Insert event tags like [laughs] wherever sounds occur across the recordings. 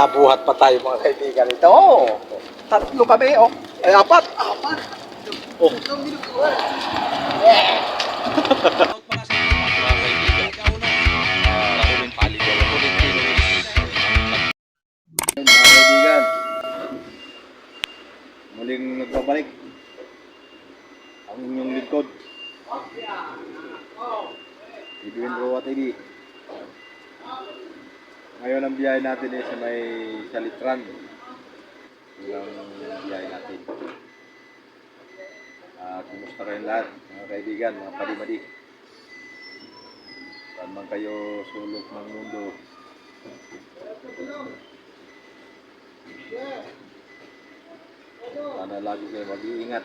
Nakabuhat pa tayo mga kaibigan. Ito, oh. Tatlo kami, oh. Ay, apat. Apat. Oh. Muling nagbabalik ang inyong lingkod. Bibigyan Roa TV. Ngayon ang biyahe natin ay sa may Salitran. Yun ang biyahe natin. Ah, kumusta kayong lahat, mga kaibigan, mga padi-madi? Saan man kayo sulok ng mundo, Sana lagi kayo mag-iingat.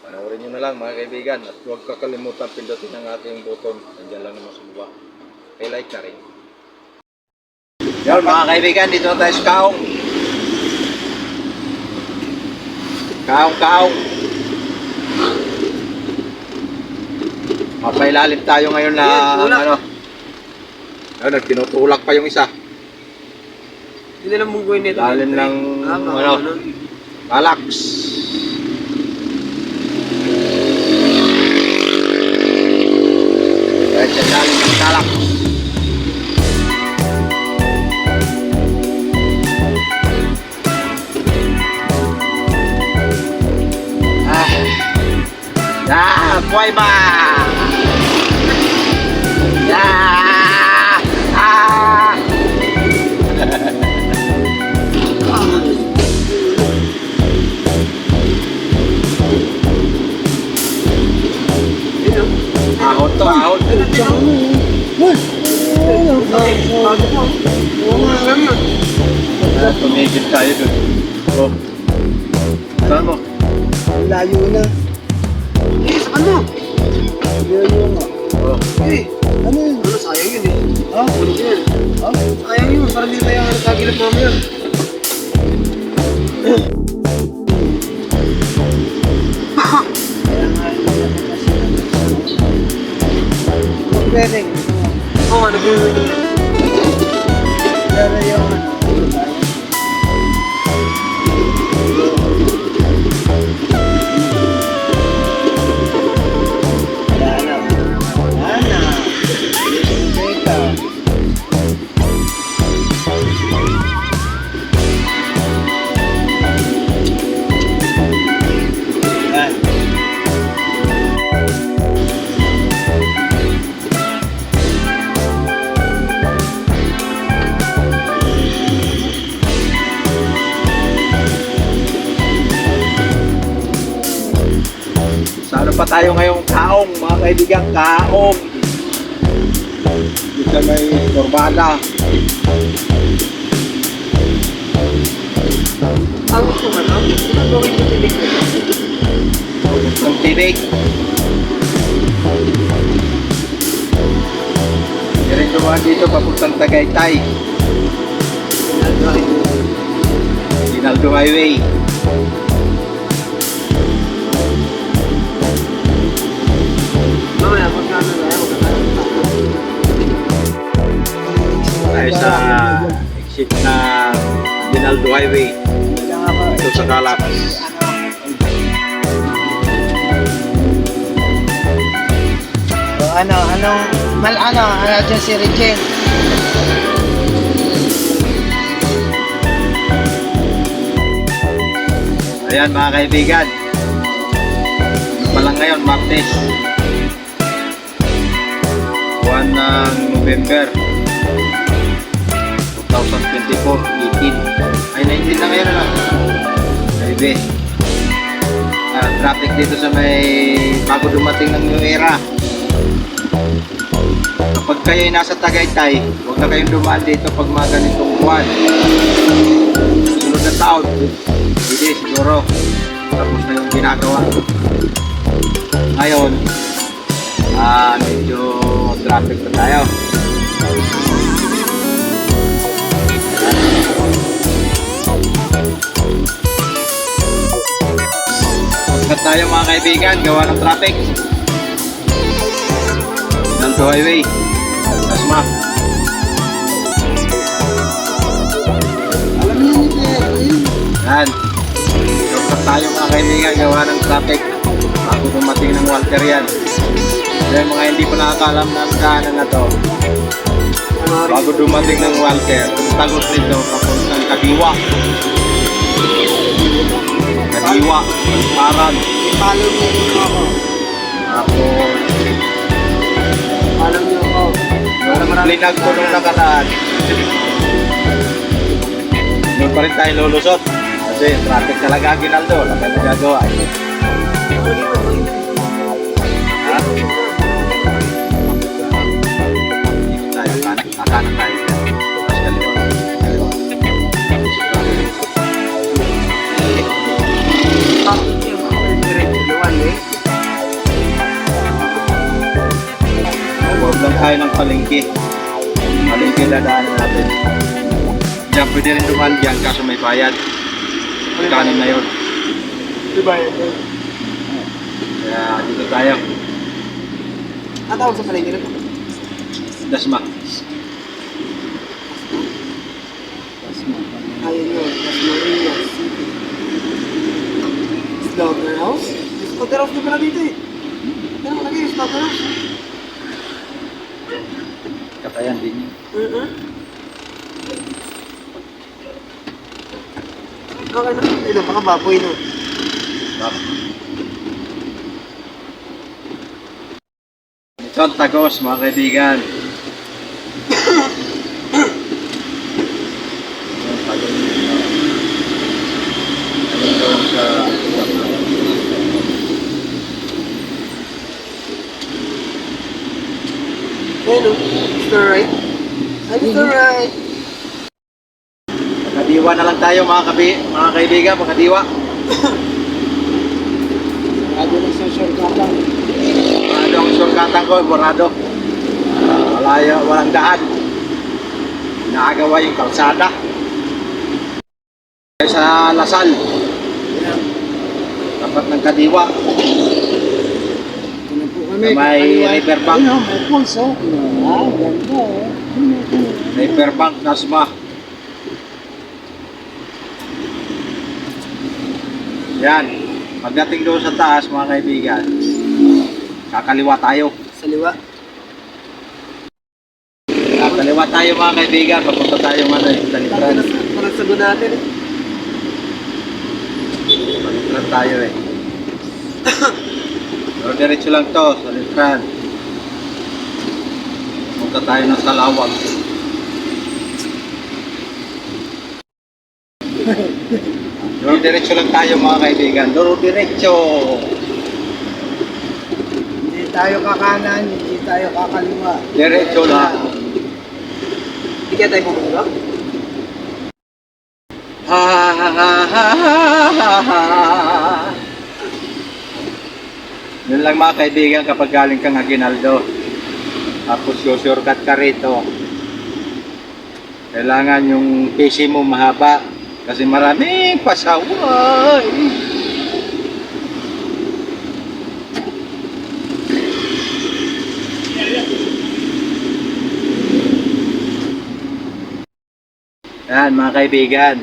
Panoorin nyo na lang mga kaibigan at huwag kakalimutan pindutin ang ating button. Nandiyan lang naman sa baba. I-like na rin. Yan mga kaibigan, dito na tayo sa Kaong. Kaong, kaong. Mapailalim tayo ngayon na ano. Ayun, nagtinutulak pa yung isa. Hindi na lang munggoy nito. Lalim ng Ah, ano, ano. Ya, buhay ba? Ya. Ah. Ahon to, ahon. Ah, Tumigil tayo dun. Oh. Saan mo? Layo na. Eh, Ano yun? ano, sayang yun eh. Ah, yun? ah. Sayang yun, parang hindi tayo nagkagilap mamaya. Pwede. Oo, ano ba yun? Pero yung Wala tayo ngayong kaong, mga kaibigan, kaong. Dito may korbada. Ang ito ka na? Ko tinig ko? ng tibig. Diretso mo dito papuntang Tagaytay, Ginaldo Highway. Mamaya, Tayo sa exit na Ginaldo Highway dito sa Calapas. So, ano, anong, mal, ano, ano dyan si Regine? Ayan mga kaibigan. Ano pa lang ngayon, Martes. Buwan ng November 2024, 18. Ay, 19 na ngayon na. Baby. Ah, traffic dito sa may bago dumating ng New Era. Kapag kayo ay nasa Tagaytay, huwag na kayong dumaan dito pag mga ganitong buwan. Sunod na taon, hindi siguro tapos na yung ginagawa. Ngayon, ah medyo traffic na tayo. Tayo mga kaibigan, gawa ng traffic. Naldo Highway. Tasma. Yan. Shortcut tayo mga kaibigan, gawa ng traffic. Bago dumating ng Walter yan. Kaya mga hindi pa nakakalam ng daanan na to. Bago dumating ng Walter, tagos nito papuntang Kadiwa. Kadiwa, Paran. Follow niyo ako. Tapos, Follow niyo ako. Para marami linag ko nung nakaraan. Doon pa rin tayo lulusot. Kasi traffic talaga Ginaldo. Wala tayong magagawa. eh. Ha? Tayo, kanan, kakanan tayo. Tayo ng palengke. Palengke dadaanan natin. Diyan pwede rin dumaan dyan kaso may bayad. Kanin na yun. Diba yun? Kaya dito tayo. Ang tawag sa palengke na Dasma. Ayun yun. Las Marinas City. Slaughterhouse? Slaughterhouse na pala dito eh. Ano lagi yung slaughterhouse? Katayan din yun. Uh-huh. Okay na. Ito, baka baboy no. Ang tagos mga kaibigan. Ang tagos nito. Ito sa Ayun o. Mr. Right. Mr. Right. Makadiwa na lang tayo mga, kabi, mga kaibigan, makadiwa. Lagi na sa shortcutan. Borado ang surkatan ko, borado. Wala, y- walang daan. Nakagawa yung kalsada. Sa Lasal, tapat ng Kadiwa. Po kami. May riverbank. Ayun o, may pulso. Ah, ganda o. Riverbank, Nasma. Yan. Pagdating doon sa taas, mga kaibigan, kakaliwa tayo. Sa liwa. Kakaliwa tayo mga kaibigan, papunta tayo ano, eh, Talibran. Parang sago natin eh. Tayo eh. [coughs] Pero diretso lang to, sa Litran. Punta tayo ng Salawag. Duro diretso lang tayo mga kaibigan. Duro diretso. Hindi tayo kakanan, hindi tayo kakaliwa. Diretso lang. Hindi kaya tayo pumunta? Ha ha ha ha ha ha Yun lang mga kaibigan kapag galing kang Aguinaldo. Tapos shortcut ka rito. Kailangan yung PC mo mahaba kasi maraming pasaway. Yan mga kaibigan.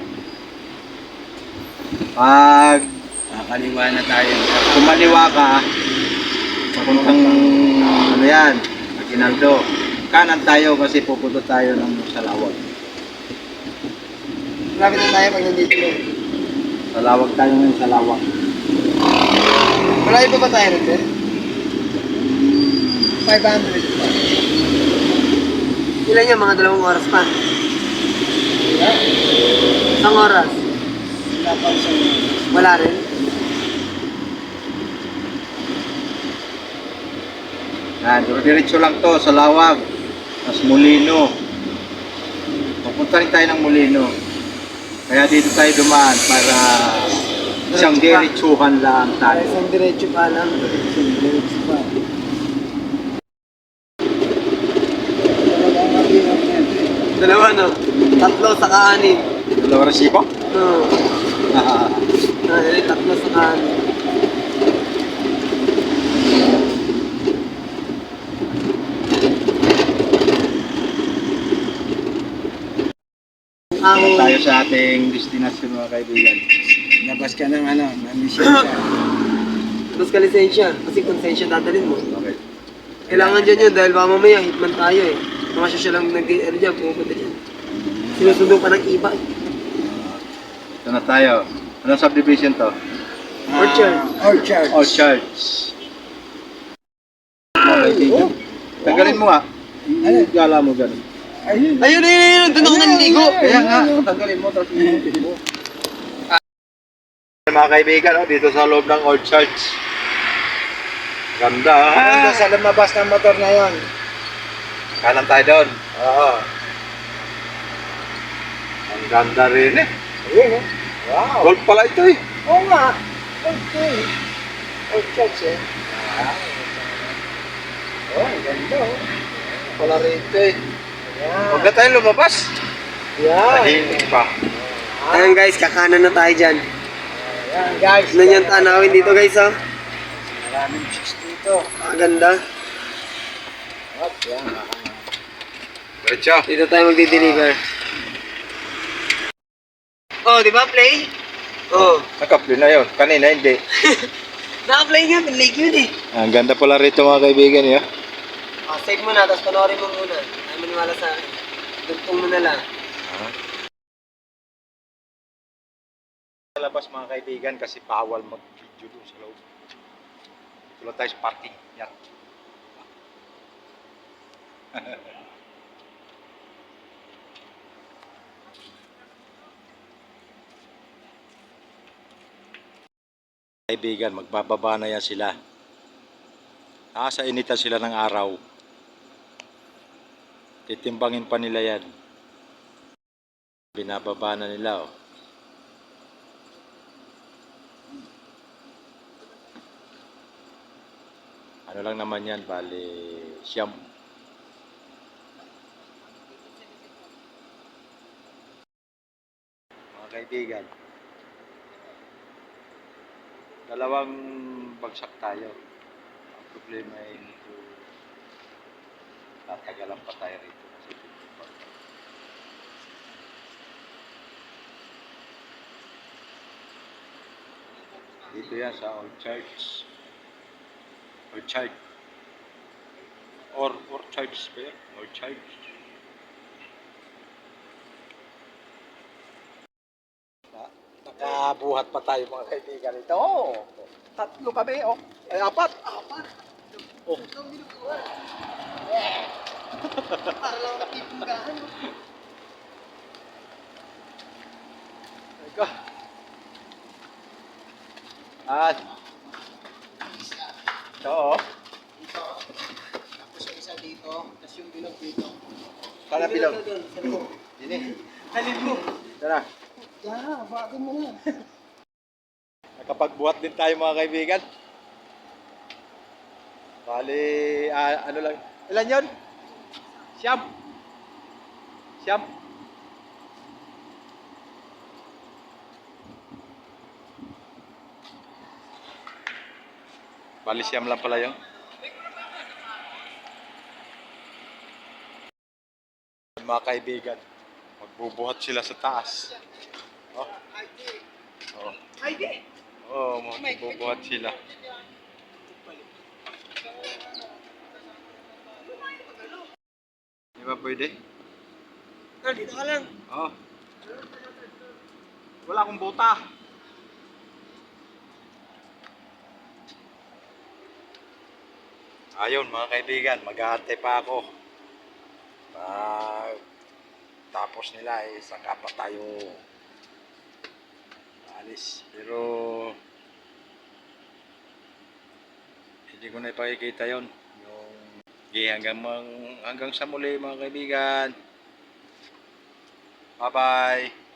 Pag Kakaliwa na tayo. kumaliwa ka, papuntang ano yan, Aguinaldo. Kanan tayo kasi pupunta tayo ng Salawag. Malapit na tayo pag nandito na. Salawag tayo ngayon, Salawag. Malayo pa ba tayo sir? 500 pa. Ilan yan? Mga dalawang oras pa? Isang oras? Wala rin? Yan, diretso lang to, Salawag. Tapos Molino. Pupunta rin tayo ng Molino. Kaya dito tayo dumaan para isang diretsuhan lang tayo. Isang diretso pa lang. Isang diretso pa. Dalawa no? Tatlo sa kaanin. Dalawa resibo? Oo. Ah, tatlo sa kaanin. Ako. Tayo sa ating destination mga kaibigan. Labas ka ng ano, ng lisensya. Tapos ka lisensya. Kasi konsensya dadalhin mo. Okay. Kailangan dyan yun dahil baka mamaya hitman tayo eh. Mga sosya lang nag ano dyan, pupunta dyan. Sinusundo pa ng iba. Ito na tayo. Anong subdivision to? Orchard. Ah, Orchard. Orchards. Mga kaibigan. Tanggalin mo nga. Ano? Gala mo ganun. Ayun. Ayun, ayun, ayun. Doon ako naniligo. Kaya nga, tanggalin mo tapos mo. Mga kaibigan, oh, dito sa loob ng Orchards. Ganda. Ganda ah. sa lumabas ng motor na yon. Kanan tayo doon. Oo. Ang ganda rin eh. Ayun, oh. Wow. Gold pala ito eh. Oo nga. Okay. Orchard, eh. Oh, ang ganda, oh. Pala rito eh. Huwag na tayo lumabas. Yan. Tahimik pa. Ayan guys, kakanan na tayo dyan. Ayan, guys. Tignan yung tanawin dito guys ha. Maraming chicks dito. Ang ganda. At yan. Diretso. Dito tayo magdi-deliver. Oh, di ba play? Oh. Nakaplay na yun. Kanina hindi. [laughs] Naka-play nga, pinlake yun eh. Ang ganda pala rito mga kaibigan eh. Oh, save mo na, tapos panoorin mo muna. Ay maniwala sa akin. Dugtong mo na lang. Sa labas mga kaibigan kasi bawal mag-video doon sa loob. Dito lang tayo sa parking. Yan. [laughs] Kaibigan, magbababa na yan sila. Nasa initan sila ng araw. Titimbangin pa nila yan. Binababa na nila oh. Ano lang naman yan, bali siyam. Mga kaibigan, dalawang bagsak tayo. Ang problema ay medyo tatagalan pa tayo rito kasi. Dito yan sa Orchards. Orchard. Or Orchards ba yan? Orchards. Nakabuhat pa tayo mga kaibigan ito. Oh. Tatlo kami, oh. Ay, apat. Apat. Oh. Para lang napipugahan. Ika. At. Ito oh. Tapos yung isa dito, tapos yung bilog dito. Sana bilog. Dini. Halin mo. Tara. Yeah, bago mo na. Nakapagbuhat din tayo mga kaibigan. Bali, ah, ano lang. Ilan yon? Siyam. Siyam. Bali, siyam lang pala yun. Mga kaibigan, magbubuhat sila sa taas. Oh. Oh. Oo, oh, magbubuhat sila. Di ba pwede? Ah, dito ka lang. Oo. Wala akong bota. Ayun mga kaibigan, mag-aantay pa ako. Pag tapos nila eh, saka pa tayo alis. Pero hindi ko na ipakikita yon yung okay, hanggang, mang, hanggang sa muli mga kaibigan. Bye-bye.